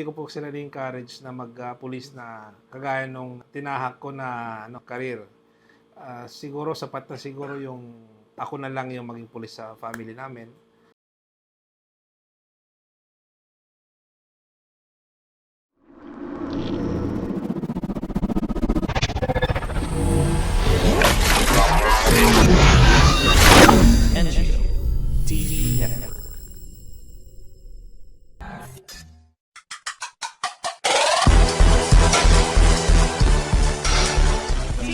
hindi ko po sila encourage na mag-police na kagaya nung tinahak ko na ano, career. Ah, siguro sapat na siguro yung ako na lang yung maging police sa family namin. NGO TV Network.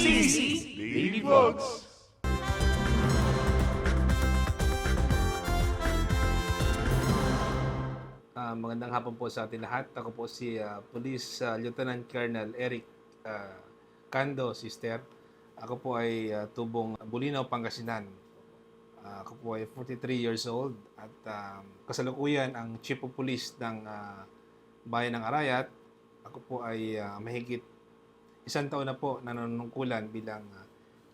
CDC Baby Vlogs. Ah, magandang hapon po sa atin lahat. Ako po si ah, Police ah, Lieutenant Colonel Eric ah, Cando, sister. Ako po ay ah, tubong Bulinaw, Pangasinan. Ah, ako po ay 43 years old at ah, kasalukuyan ang Chief of Police ng ah, Bayan ng Arayat. Ako po ay ah, mahigit isang taon na po nanunungkulan bilang ah,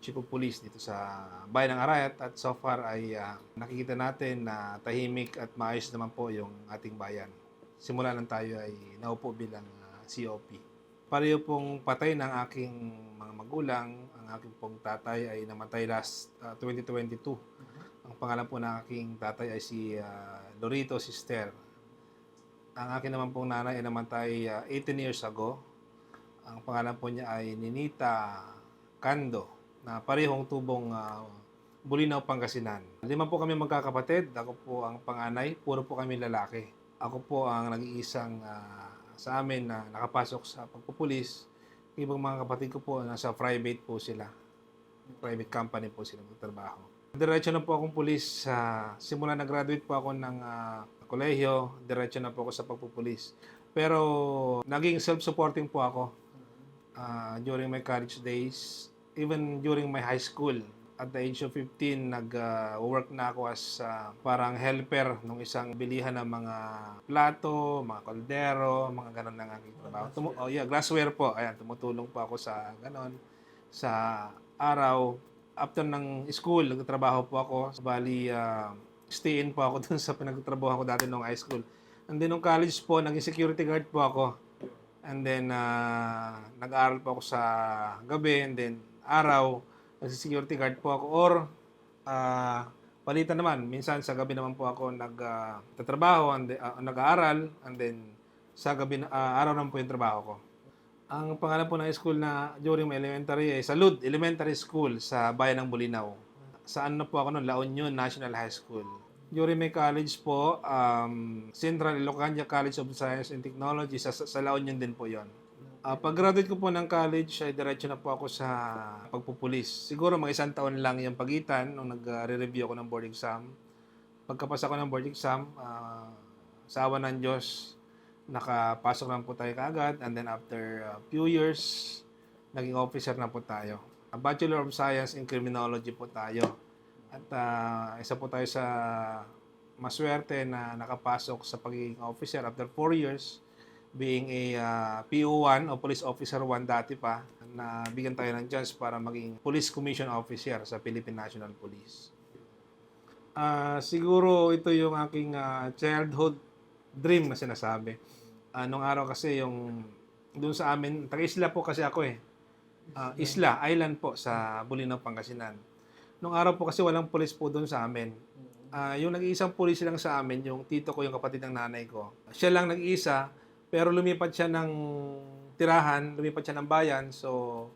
Chief of Police dito sa Bayan ng Arayat at so far ay ah, nakikita natin na tahimik at maayos naman po yung ating bayan. Simula lang tayo ay naupo bilang ah, COP. Pareho pong patay ng aking mga magulang. Ang aking pong tatay ay namatay last ah, 2022. Ang pangalan po ng aking tatay ay si ah, Dorito Sister. Ang akin naman pong nanay ay namatay ah, 18 years ago. Ang pangalan po niya ay Ninita Kando na parehong tubong ah, Bulinaw, Pangasinan. Lima po kami magkakapatid. Ako po ang panganay. Puro po kami lalaki. Ako po ang nag-iisang ah, sa amin na nakapasok sa pagpupulis. Ibang mga kapatid ko po, nasa private po sila. Private company po sila magtrabaho. Diretso na po akong pulis. sa simula nag-graduate po ako ng ah, kolehiyo, diretso na po ako sa pagpupulis. Pero naging self-supporting po ako ah, during my college days even during my high school, at the age of 15, nag-work na ako as ah, parang helper nung isang bilihan ng mga plato, mga kaldero, mga ganun ng aking trabaho. Tumu- oh yeah, glassware po. Ayan, tumutulong po ako sa ganun. Sa araw, after ng school, nagtatrabaho po ako. Bali, ah, stay in po ako dun sa pinagtatrabaho ko dati nung high school. And then nung college po, naging security guard po ako. And then, ah, nag-aaral po ako sa gabi. And then, araw, nag-security guard po ako. Or, ah, palitan naman. Minsan, sa gabi naman po ako nag-tatrabaho, and then, ah, nag-aaral. And then, sa gabi, ah, araw naman po yung trabaho ko. Ang pangalan po ng school na during my elementary ay Salud Elementary School sa bayan ng Bulinaw. Saan na po ako noon? La Union National High School. During my college po, um, Central Ilocania College of Science and Technology, sa, sa La Union din po yon. Ah, pag-graduate ko po ng college, ay diretso na po ako sa pagpupulis. Siguro mga isang taon lang yung pagitan nung nag-review ako ng board exam. Pagkapasa ko ng board exam, ah, sa awa ng Diyos, nakapasok lang po tayo kaagad. And then after a few years, naging officer na po tayo. A Bachelor of Science in Criminology po tayo. At ah, isa po tayo sa maswerte na nakapasok sa pagiging officer after 4 years being a ah, PO1 o Police Officer 1 dati pa na bigyan tayo ng chance para maging Police Commission Officer sa Philippine National Police. Ah, siguro ito yung aking ah, childhood dream na sinasabi. Ah, nung araw kasi yung doon sa amin, taga-isla po kasi ako eh. Ah, isla, island po sa Bulinaw, Pangasinan. Nung araw po kasi walang pulis po doon sa amin. Ah, yung nag-iisang pulis lang sa amin, yung tito ko, yung kapatid ng nanay ko. Siya lang nag-iisa, pero lumipat siya ng tirahan, lumipat siya ng bayan. So,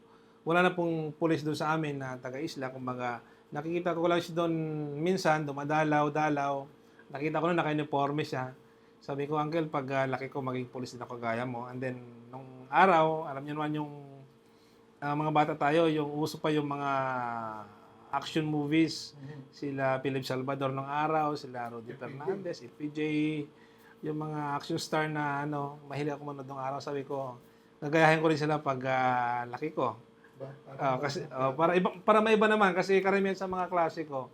wala na pong pulis doon sa amin na taga-isla. Kumbaga, nakikita ko lang siya doon minsan, dumadalaw, dalaw. Nakita ko na naka-uniforme siya. Sabi ko, Uncle, pag ah, laki ko, maging pulis din ako gaya mo. And then, nung araw, alam niyo naman yung ah, mga bata tayo, yung uso pa yung mga action movies. Sila Philip Salvador ng araw, sila Rudy Fernandez, FPJ, yung mga action star na ano, mahilig ako manood ng araw. Sabi ko, gagayahin ko rin sila pag ah, laki ko. Ah, kasi ah, para iba, para maiba naman kasi karamihan sa mga klase ko,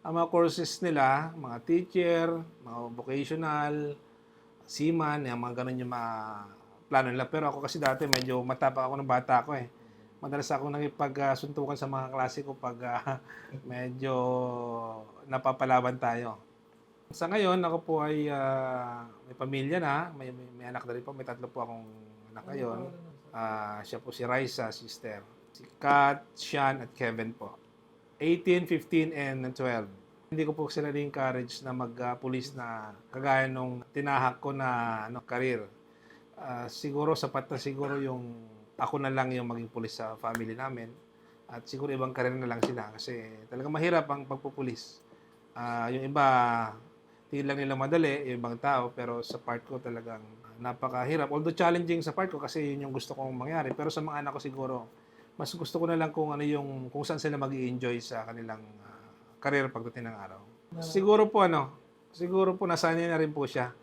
ang mga courses nila, mga teacher, mga vocational, seaman, yung mga ganun yung mga plano nila. Pero ako kasi dati medyo matapang ako ng bata ko eh. Madalas ako nakipagsuntukan sa mga klase ko pag ah, medyo napapalaban tayo. Sa ngayon, ako po ay ah, may pamilya na, may, may, may anak na rin po, may tatlo po akong anak ngayon. Ah, siya po si Raisa, sister. Si Kat, Sean, at Kevin po. 18, 15, and 12. Hindi ko po sila encourage na mag-police na kagaya nung tinahak ko na ano, career. Ah, siguro sapat na siguro yung ako na lang yung maging pulis sa family namin. At siguro ibang karir na lang sila kasi talaga mahirap ang pagpupulis. Ah, yung iba, hindi lang nila madali, yung ibang tao, pero sa part ko talagang napakahirap. Although challenging sa part ko kasi yun yung gusto kong mangyari. Pero sa mga anak ko siguro, mas gusto ko na lang kung ano yung kung saan sila mag enjoy sa kanilang ah, career pagdating ng araw. Siguro po ano, siguro po nasanay na rin po siya.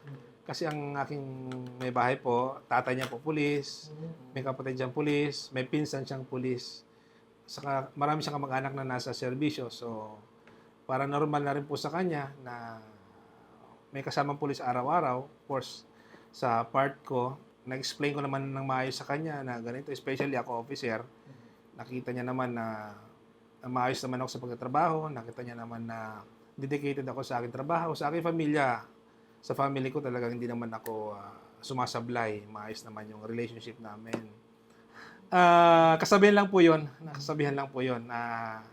Kasi ang aking may bahay po, tatay niya po pulis, may kapatid siyang pulis, may pinsan siyang pulis. Saka marami siyang kamag-anak na nasa serbisyo. So, para normal na rin po sa kanya na may kasamang pulis araw-araw. Of course, sa part ko, na-explain ko naman ng maayos sa kanya na ganito, especially ako officer. Nakita niya naman na, na maayos naman ako sa pagtatrabaho. Nakita niya naman na dedicated ako sa aking trabaho, sa aking pamilya. Sa family ko talagang hindi naman ako ah, sumasablay. Maayos naman yung relationship namin. Ah, kasabihan lang po 'yon. Nakasabihan lang po 'yon. na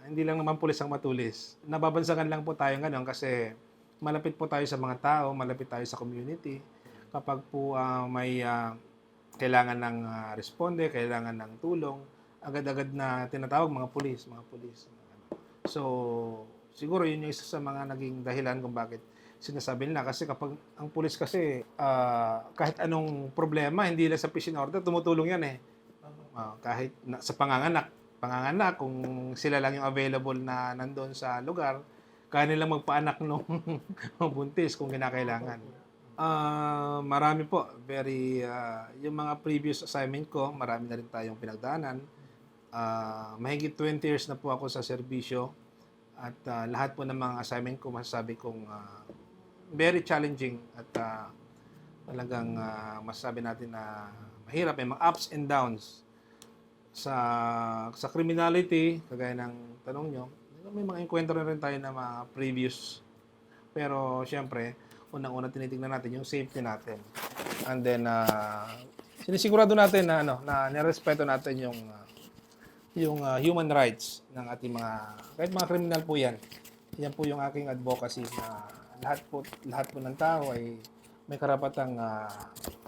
hindi lang naman pulis ang matulis. Nababansagan lang po tayo ngayon kasi malapit po tayo sa mga tao, malapit tayo sa community. Kapag po ah, may ah, kailangan ng ah, responde, kailangan ng tulong, agad-agad na tinatawag mga pulis, mga pulis. So, siguro yun yung isa sa mga naging dahilan kung bakit sinasabi nila. Kasi kapag ang pulis kasi, ah, kahit anong problema, hindi lang sa and order, tumutulong yan eh. Ah, kahit na, sa panganganak, panganganak, kung sila lang yung available na nandun sa lugar, kaya nilang magpaanak nung buntis kung kinakailangan. Ah, marami po. Very, ah, yung mga previous assignment ko, marami na rin tayong pinagdaanan. Ah, mahigit 20 years na po ako sa serbisyo at ah, lahat po ng mga assignment ko masasabi kong ah, very challenging at ah, talagang ah, masasabi natin na mahirap. May mga ups and downs sa sa criminality. Kagaya ng tanong nyo may mga enkwentro na rin tayo na mga previous. Pero syempre unang-una tinitingnan natin yung safety natin. And then ah, sinisigurado natin na ano na nirespeto natin yung ah, yung ah, human rights ng ating mga kahit mga kriminal po yan. Yan po yung aking advocacy na lahat po lahat po ng tao ay may karapatang ah,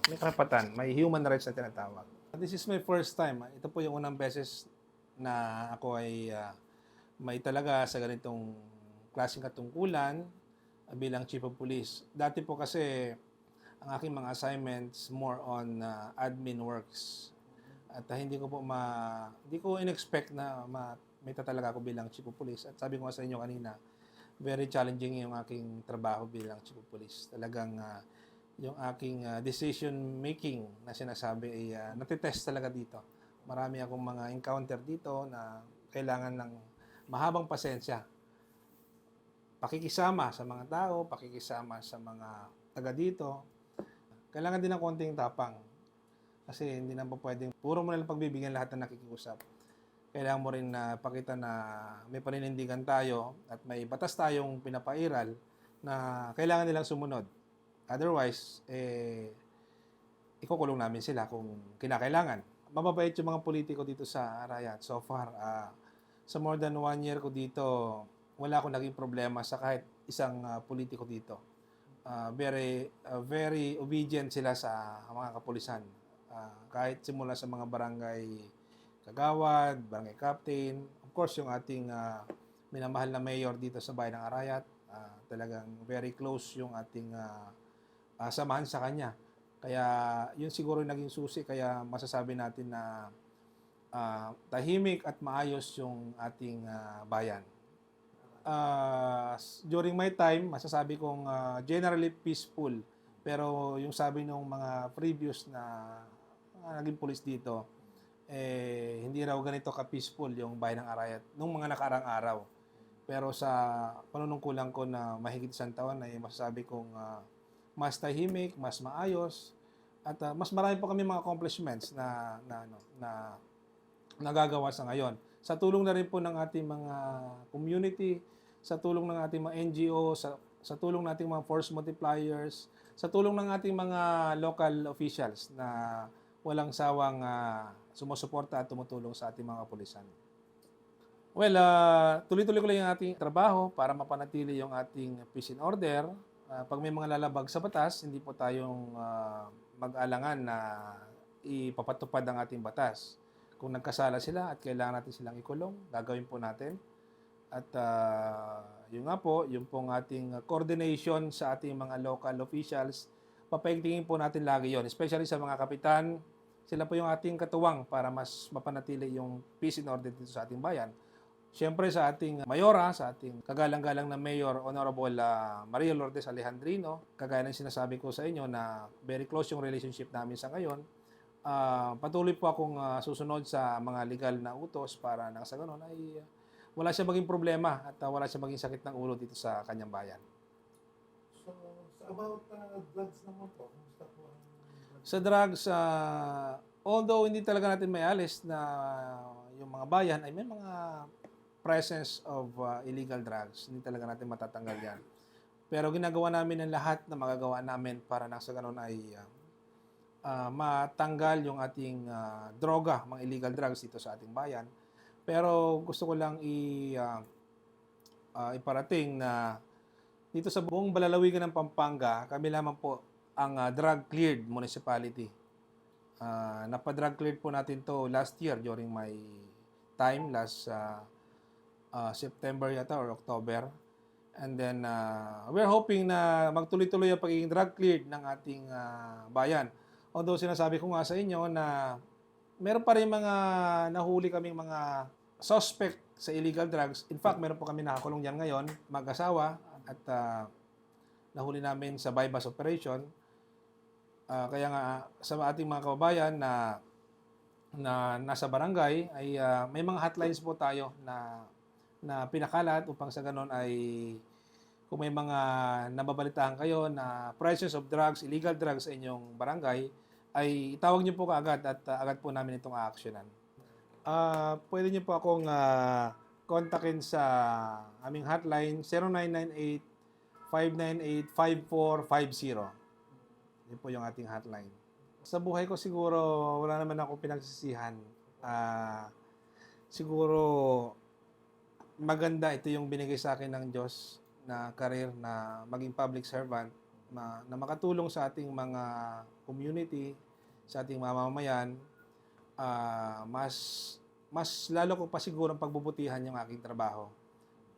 may karapatan may human rights na tinatawag. This is my first time ito po yung unang beses na ako ay ah, may talaga sa ganitong klaseng katungkulan ah, bilang chief of police. Dati po kasi ang aking mga assignments more on ah, admin works. At ah, hindi ko po ma hindi ko in-expect na ma, may tatalaga ako bilang chief of police. At sabi ko sa inyo kanina very challenging yung aking trabaho bilang chief of police. Talagang ah, yung aking ah, decision making na sinasabi ay uh, natitest talaga dito. Marami akong mga encounter dito na kailangan ng mahabang pasensya. Pakikisama sa mga tao pakikisama sa mga taga dito. Kailangan din ng konting tapang. Kasi hindi na pwedeng puro mo na lang pagbibigyan lahat ng nakikiusap. Kailangan mo rin na pakita na may paninindigan tayo at may batas tayong pinapairal na kailangan nilang sumunod. Otherwise, eh, ikukulong namin sila kung kinakailangan. Mababait yung mga politiko dito sa Arayat. So far, ah, sa more than one year ko dito, wala akong naging problema sa kahit isang ah, politiko dito. Ah, very ah, very obedient sila sa mga kapulisan. Ah, kahit simula sa mga barangay kagawad, barangay captain, of course yung ating ah, minamahal na mayor dito sa bayan ng Arayat, ah, talagang very close yung ating ah, ah, samahan sa kanya. Kaya yun siguro yung naging susi kaya masasabi natin na ah, tahimik at maayos yung ating ah, bayan. S- during my time, masasabi kong ah, generally peaceful. Pero yung sabi ng mga previous na mga naging police dito, eh, hindi raw ganito ka-peaceful yung bayan ng Arayat nung mga nakarang araw. Pero sa panunungkulan ko na mahigit isang taon ay masasabi kong ah, mas tahimik, mas maayos, at ah, mas marami po kami mga accomplishments na, na, ano, na nagagawa sa ngayon. Sa tulong na rin po ng ating mga community, sa tulong ng ating mga NGO, sa, sa tulong nating mga force multipliers, sa tulong ng ating mga local officials na walang sawang ah, sumusuporta at tumutulong sa ating mga kapulisan. Well, ah, tuloy-tuloy ko lang yung ating trabaho para mapanatili yung ating peace and order. Ah, pag may mga lalabag sa batas, hindi po tayong ah, mag-alangan na ipapatupad ang ating batas. Kung nagkasala sila at kailangan natin silang ikulong, gagawin po natin. At ah, yun nga po, yung pong ating coordination sa ating mga local officials, papaigtingin po natin lagi yon, especially sa mga kapitan. Sila po yung ating katuwang para mas mapanatili yung peace and order dito sa ating bayan. Siyempre sa ating mayora, sa ating kagalang-galang na Mayor Honorable ah, Maria Lourdes Alejandrino, kagaya ng sinasabi ko sa inyo na very close yung relationship namin sa ngayon, ah, patuloy po akong ah, susunod sa mga legal na utos para nang sa ganun ay ah, wala siya maging problema at ah, wala siya maging sakit ng ulo dito sa kanyang bayan. So, about uh, drugs naman po, kumusta po ang Sa drugs, ah, although hindi talaga natin may alis na yung mga bayan ay may mga presence of ah, illegal drugs. Hindi talaga natin matatanggal yan. Pero ginagawa namin ang lahat na magagawa namin para nang sa ganun ay ah, ah, matanggal yung ating ah, droga, mga illegal drugs dito sa ating bayan. Pero gusto ko lang i, ah, ah, iparating na dito sa buong balalawigan ng Pampanga, kami lamang po ang ah, drug cleared municipality. Ah, napa-drug cleared po natin to last year during my time, last ah, ah, September yata or October. And then, ah, we're hoping na magtuloy-tuloy ang pagiging drug cleared ng ating ah, bayan. Although sinasabi ko nga sa inyo na meron pa rin mga nahuli kaming mga suspect sa illegal drugs. In fact, meron po kami nakakulong dyan ngayon, mag-asawa, at ah, nahuli namin sa bypass operation. Ah, kaya nga sa ating mga kababayan na na nasa barangay ay ah, may mga hotlines po tayo na na pinakalat upang sa ganon ay kung may mga nababalitaan kayo na presence of drugs, illegal drugs sa inyong barangay, ay itawag niyo po kaagad at ah, agad po namin itong aaksyonan. Ah, pwede niyo po akong ah, kontakin sa aming hotline 0998-598-5450. Yun po yung ating hotline. Sa buhay ko siguro wala naman ako pinagsisihan. Ah, siguro maganda ito yung binigay sa akin ng Diyos na career na maging public servant na, na makatulong sa ating mga community, sa ating mamamayan, ah, mas mas lalo ko pa siguro ang pagbubutihan yung aking trabaho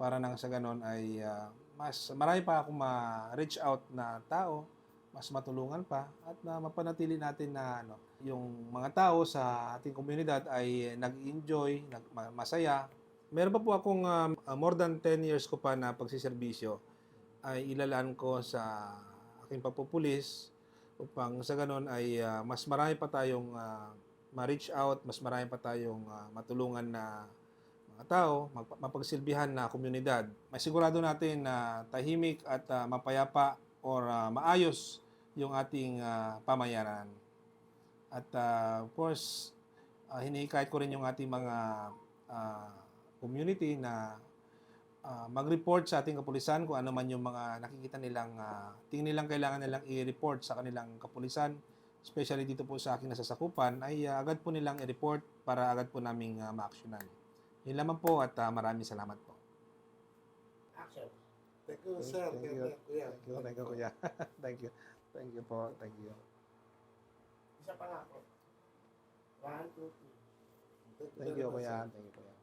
para nang sa ganon ay ah, mas marami pa akong ma-reach out na tao, mas matulungan pa at na mapanatili natin na ano, yung mga tao sa ating komunidad ay nag-enjoy, nag ma- masaya. Meron pa po akong uh, more than 10 years ko pa na pagsiservisyo ay ilalaan ko sa aking pagpupulis upang sa ganon ay ah, mas marami pa tayong ah, ma-reach out, mas marami pa tayong ah, matulungan na mga tao, mapagsilbihan na komunidad. May sigurado natin na tahimik at ah, mapayapa or ah, maayos yung ating ah, pamayanan. At ah, of course, uh, hinihikayat ko rin yung ating mga ah, community na ah, mag-report sa ating kapulisan kung ano man yung mga nakikita nilang ah, tingin nilang kailangan nilang i-report sa kanilang kapulisan especially dito po sa aking nasasakupan ay ah, agad po nilang i-report para agad po naming uh, ma-actionan. Yun lamang po at ah, maraming salamat po. action? Thank you, sir. Thank Thank you. kuya. Thank you, thank you, kuya. thank you. Thank you po. Thank you. Isa pa nga po. One, two, three. Thank you, kuya. Thank you, kuya.